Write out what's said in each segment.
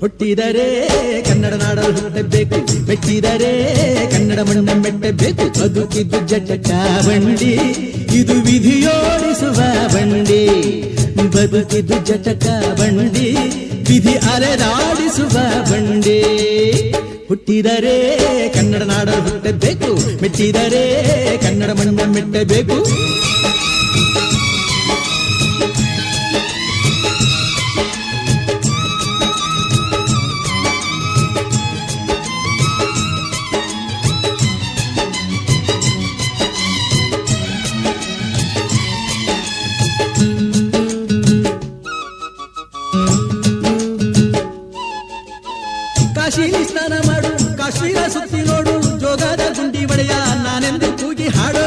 ಹುಟ್ಟಿದರೆ ಕನ್ನಡ ನಾಡಲು ಹುಟ್ಟಬೇಕು ಮೆಟ್ಟಿದರೆ ಕನ್ನಡ ಮಣ್ಣ ಮೆಟ್ಟಬೇಕು ಬದುಕಿದ್ದು ಜಟ ಬಂಡಿ ಇದು ವಿಧಿಯೋಡಿಸುವ ಬಂಡಿ. ಬದುಕಿದ್ದು ಜಟಕ ಬಂಡಿ. ವಿಧಿ ಅಲೆದಾಡಿಸುವ ಬಂಡಿ. ಹುಟ್ಟಿದರೆ ಕನ್ನಡ ನಾಡ ಹುಟ್ಟಬೇಕು ಮೆಟ್ಟಿದರೆ ಕನ್ನಡ ಮಣ್ಣ ಮೆಟ್ಟಬೇಕು. ಕಾಶಿಲಿ ಸ್ನಾನ ಮಾಡು, ಕಾಶ್ಮೀರ ಸುತ್ತಿ ನೋಡು, ಜೋಗದ ಗುಂಡಿ ಒಡೆಯ, ನಾನೆಂದು ಕೂಗಿ ಹಾಡು.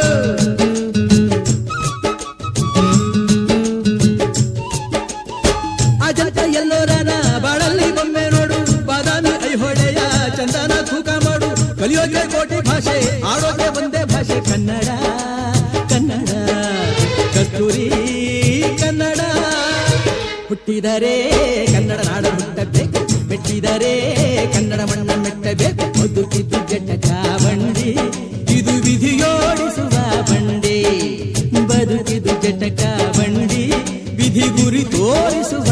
ಅಜಂತ ಎಲ್ಲೋರನ ಬಾಳಲ್ಲಿ ಬೊಮ್ಮೆ ನೋಡು, ಬಾದಾಮಿ ಐಹೊಳೆಯ ಚಂದನ ತೂಕ ಮಾಡು. ಕಲಿಯೋಕೆ ಕೋಟಿ ಭಾಷೆ, ಆಡೋಕೆ ಒಂದೇ ಭಾಷೆ, ಕನ್ನಡ ಕನ್ನಡ. ಕಸ್ತೂರಿ ಕನ್ನಡ, ಹುಟ್ಟಿದರೆ ಕನ್ನಡ ಮೆಟ್ಟಿದರೆ ಕನ್ನಡ ಮಣ್ಣ ಮೆಟ್ಟಬೇಕು. ಬದುಕಿದ್ದು ಜಟಕ ಬಂಡಿ ಇದು ವಿಧಿಯೋಡಿಸುವ ಬಂಡಿ. ಬದುಕಿದು ಜಟಕ ಬಂಡಿ ವಿಧಿ ಗುರಿ ತೋರಿಸುವ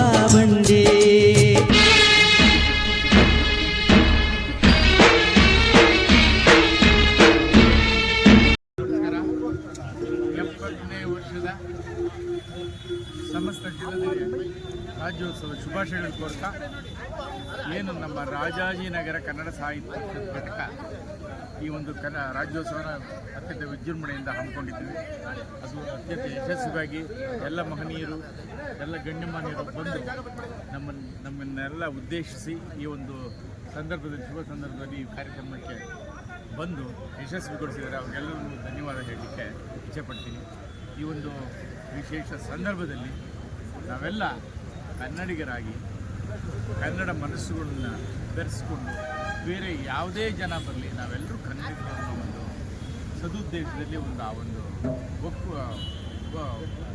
ರಾಜ್ಯೋತ್ಸವ ಶುಭಾಶಯಗಳು ಕೋರ್ತಾ ಏನು ನಮ್ಮ ರಾಜಾಜಿನಗರ ಕನ್ನಡ ಸಾಹಿತ್ಯ ಘಟಕ ಈ ಒಂದು ಕನ್ನ ರಾಜ್ಯೋತ್ಸವನ ಅತ್ಯಂತ ವಿಜೃಂಭಣೆಯಿಂದ ಹಮ್ಮಿಕೊಂಡಿದ್ದೀವಿ. ಅದು ಅತ್ಯಂತ ಯಶಸ್ವಿಯಾಗಿ ಎಲ್ಲ ಮಹನೀಯರು, ಎಲ್ಲ ಗಣ್ಯಮಾನ್ಯರು ಬಂದು ನಮ್ಮ ನಮ್ಮನ್ನೆಲ್ಲ ಉದ್ದೇಶಿಸಿ ಈ ಒಂದು ಸಂದರ್ಭದಲ್ಲಿ, ಶುಭ ಸಂದರ್ಭದಲ್ಲಿ ಈ ಕಾರ್ಯಕ್ರಮಕ್ಕೆ ಬಂದು ಯಶಸ್ವಿಗೊಳಿಸಿದರೆ ಅವರಿಗೆಲ್ಲರಿಗೂ ಧನ್ಯವಾದ ಹೇಳಲಿಕ್ಕೆ ಇಚ್ಛೆಪಡ್ತೀನಿ ಈ ಒಂದು ವಿಶೇಷ ಸಂದರ್ಭದಲ್ಲಿ ನಾವೆಲ್ಲ ಕನ್ನಡಿಗರಾಗಿ ಕನ್ನಡ ಮನಸ್ಸುಗಳನ್ನ ಬೆರೆಸ್ಕೊಂಡು ಬೇರೆ ಯಾವುದೇ ಜನ ಬರಲಿ, ನಾವೆಲ್ಲರೂ ಕನ್ನಡಿಗರು ಒಂದು ಸದುದ್ದೇಶದಲ್ಲಿ ಒಂದು ಆ ಒಂದು ಒಕ್ಕು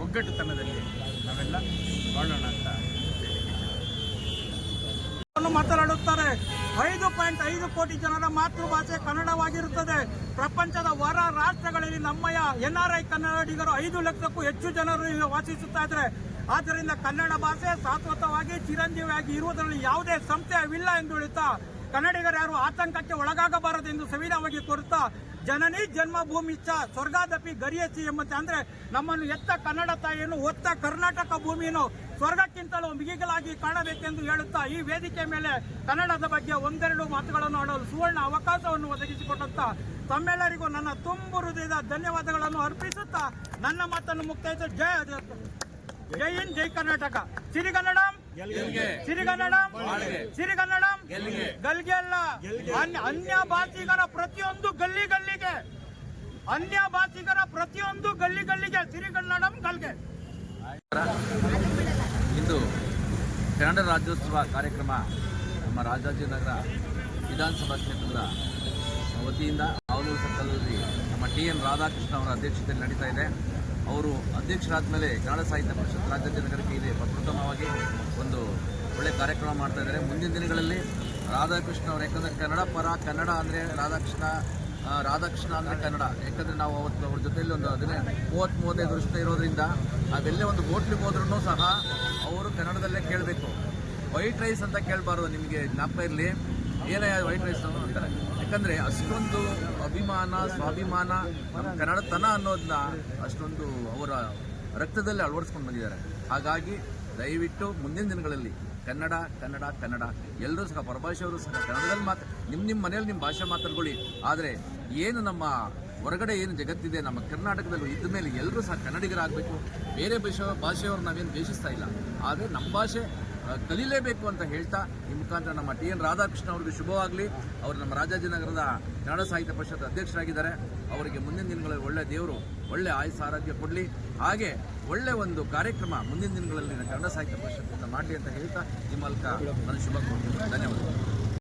ಒಗ್ಗಟ್ಟುತನದಲ್ಲಿ ನಾವೆಲ್ಲ ಬಾಳೋಣ ಅಂತ ಮಾತನಾಡುತ್ತಾರೆ. ಐದು ಪಾಯಿಂಟ್ ಐದು ಕೋಟಿ ಜನರ ಮಾತೃಭಾಷೆ ಕನ್ನಡವಾಗಿರುತ್ತದೆ. ಪ್ರಪಂಚದ ಹೊರ ರಾಷ್ಟ್ರಗಳಲ್ಲಿ ನಮ್ಮಯ ಎನ್ಆರ್ಐ ಕನ್ನಡಿಗರು ಐದು ಲಕ್ಷಕ್ಕೂ ಹೆಚ್ಚು ಜನರು ವಾಸಿಸುತ್ತಾ ಇದ್ದಾರೆ. ಆದ್ದರಿಂದ ಕನ್ನಡ ಭಾಷೆ ಶಾಶ್ವತವಾಗಿ ಚಿರಂಜೀವಿಯಾಗಿ ಇರುವುದರಲ್ಲಿ ಯಾವುದೇ ಸಂಶಯವಿಲ್ಲ ಎಂದು ಹೇಳುತ್ತಾ, ಕನ್ನಡಿಗರು ಯಾರು ಆತಂಕಕ್ಕೆ ಒಳಗಾಗಬಾರದೆಂದು ಸವಿನವಾಗಿ ಕೋರುತ್ತಾ, ಜನನಿ ಜನ್ಮಭೂಮಿ ಚ ಸ್ವರ್ಗಾದಪಿ ಗರಿಯಸಿ ಎಂಬಂತೆ ಅಂದ್ರೆ ನಮ್ಮನ್ನು ಎತ್ತ ಕನ್ನಡ ತಾಯಿಯನ್ನು, ಒತ್ತ ಕರ್ನಾಟಕ ಭೂಮಿಯನ್ನು ಸ್ವರ್ಗಕ್ಕಿಂತಲೂ ಮಿಗಿಗಲಾಗಿ ಕಾಣಬೇಕೆಂದು ಹೇಳುತ್ತಾ, ಈ ವೇದಿಕೆ ಮೇಲೆ ಕನ್ನಡದ ಬಗ್ಗೆ ಒಂದೆರಡು ಮಾತುಗಳನ್ನು ಆಡಲು ಸುವರ್ಣ ಅವಕಾಶವನ್ನು ಒದಗಿಸಿಕೊಟ್ಟಂತ ತಮ್ಮೆಲ್ಲರಿಗೂ ನನ್ನ ತುಂಬು ಹೃದಯದ ಧನ್ಯವಾದಗಳನ್ನು ಅರ್ಪಿಸುತ್ತಾ, ನನ್ನ ಮಾತನ್ನು ಮುಕ್ತಾಯಿಸ ಜಯ ಜೈ ಹಿಂದ್ ಜೈ ಕರ್ನಾಟಕ. ಸಿರಿಗನ್ನಡಂ ಸಿರಿಗನ್ನಡಂ ಸಿರಿಗನ್ನಡಂ ಗಲ್ಗೆ. ಅಲ್ಲ. ಅನ್ಯ- ಭಾಷಿಗರ ಪ್ರತಿಯೊಂದು ಗಲ್ಲಿ ಗಲ್ಲಿಗೆ. ಅನ್ಯ ಭಾಷಿಗರ ಪ್ರತಿಯೊಂದು ಗಲ್ಲಿ ಗಲ್ಲಿಗೆ ಸಿರಿಗನ್ನಡಂ ಗಲ್ಗೆ. ಇಂದು ಕನ್ನಡ ರಾಜ್ಯೋತ್ಸವ ಕಾರ್ಯಕ್ರಮ ನಮ್ಮ ರಾಜಾಜಿನಗರ ವಿಧಾನಸಭಾ ಕ್ಷೇತ್ರದ ವತಿಯಿಂದ ಅವಲೂರು ಸರ್ಕಲ್ನಲ್ಲಿ ನಮ್ಮ ಟಿ ಎನ್ ರಾಧಾಕೃಷ್ಣ ಅವರ ಅಧ್ಯಕ್ಷತೆಯಲ್ಲಿ ನಡೀತಾ ಇದೆ. ಅವರು ಅಧ್ಯಕ್ಷರಾದ ಮೇಲೆ ಕನ್ನಡ ಸಾಹಿತ್ಯ ಪರಿಷತ್ ರಾಜಾಜಿನಗರಕ್ಕೆ ಇದೆ. ಪ್ರಪ್ರಥಮವಾಗಿ ಒಂದು ಒಳ್ಳೆ ಕಾರ್ಯಕ್ರಮ ಮಾಡ್ತಾ ಇದ್ದಾರೆ. ಮುಂದಿನ ದಿನಗಳಲ್ಲಿ ರಾಧಾಕೃಷ್ಣ ಅವರು, ಯಾಕಂದರೆ ಕನ್ನಡ ಪರ ಕನ್ನಡ ಅಂದರೆ ರಾಧಾಕೃಷ್ಣ ರಾಧಾಕೃಷ್ಣ ಅಂದರೆ ಕನ್ನಡ. ಯಾಕಂದರೆ ನಾವು ಅವತ್ತು ಅವ್ರ ಜೊತೆಯಲ್ಲಿ ಒಂದು ಹದಿನೈದು ಮೂವತ್ತು ಮೂವತ್ತೈದು ವರ್ಷ ಇರೋದ್ರಿಂದ ಅವೆಲ್ಲೇ ಒಂದು ಹೋಟ್ಲಿಗೆ ಹೋದ್ರೂ ಸಹ ಅವರು ಕನ್ನಡದಲ್ಲೇ ಕೇಳಬೇಕು. ವೈಟ್ ರೈಸ್ ಅಂತ ಕೇಳಬಾರ್ದು ನಿಮಗೆ, ಜ್ಞಾಪಕ ಇರಲಿ. ಏನೇ ವೈಟ್ ರೈಸ್ ಅಂತಾರೆ ಯಾಕಂದರೆ ಅಷ್ಟೊಂದು ಅಭಿಮಾನ, ಸ್ವಾಭಿಮಾನ ನಮ್ಮ ಕನ್ನಡತನ ಅನ್ನೋದನ್ನ ಅಷ್ಟೊಂದು ಅವರ ರಕ್ತದಲ್ಲಿ ಅಳವಡಿಸ್ಕೊಂಡು ಬಂದಿದ್ದಾರೆ. ಹಾಗಾಗಿ ದಯವಿಟ್ಟು ಮುಂದಿನ ದಿನಗಳಲ್ಲಿ ಕನ್ನಡ ಕನ್ನಡ ಕನ್ನಡ ಎಲ್ಲರೂ ಸಹ ಪರಭಾಷೆಯವರು ಸಹ ಕನ್ನಡದಲ್ಲಿ ಮಾತ್ರ ನಿಮ್ಮ ನಿಮ್ಮ ಮನೆಯಲ್ಲಿ ನಿಮ್ಮ ಭಾಷೆ ಮಾತಾಡ್ಕೊಳ್ಳಿ. ಆದರೆ ಏನು ನಮ್ಮ ಹೊರಗಡೆ ಏನು ಜಗತ್ತಿದೆ, ನಮ್ಮ ಕರ್ನಾಟಕದಲ್ಲಿ ಇದ್ದ ಮೇಲೆ ಎಲ್ಲರೂ ಸಹ ಕನ್ನಡಿಗರಾಗಬೇಕು. ಬೇರೆ ಭಾಷೆ ಭಾಷೆಯವ್ರು ನಾವೇನು ದ್ವೇಷಿಸ್ತಾ ಇಲ್ಲ. ಆದರೆ ನಮ್ಮ ಭಾಷೆ ಕಲೀಲೇಬೇಕು ಅಂತ ಹೇಳ್ತಾ, ಈ ಮುಖಾಂತರ ನಮ್ಮ ಟಿ ಎನ್ ರಾಧಾಕೃಷ್ಣ ಅವರಿಗೆ ಶುಭವಾಗಲಿ. ಅವರು ನಮ್ಮ ರಾಜಾಜಿನಗರದ ಕನ್ನಡ ಸಾಹಿತ್ಯ ಪರಿಷತ್ ಅಧ್ಯಕ್ಷರಾಗಿದ್ದಾರೆ. ಅವರಿಗೆ ಮುಂದಿನ ದಿನಗಳಲ್ಲಿ ಒಳ್ಳೆ ದೇವರು, ಒಳ್ಳೆ ಆಯುಸ್ ಆರೋಗ್ಯ ಕೊಡಲಿ. ಹಾಗೆ ಒಳ್ಳೆ ಒಂದು ಕಾರ್ಯಕ್ರಮ ಮುಂದಿನ ದಿನಗಳಲ್ಲಿ ಕನ್ನಡ ಸಾಹಿತ್ಯ ಪರಿಷತ್ತಿಂದ ಮಾಡಲಿ ಅಂತ ಹೇಳ್ತಾ, ಈ ಮೂಲಕ ನಾನು ಶುಭ ಕೋರ್ತೀನಿ ಧನ್ಯವಾದಗಳು.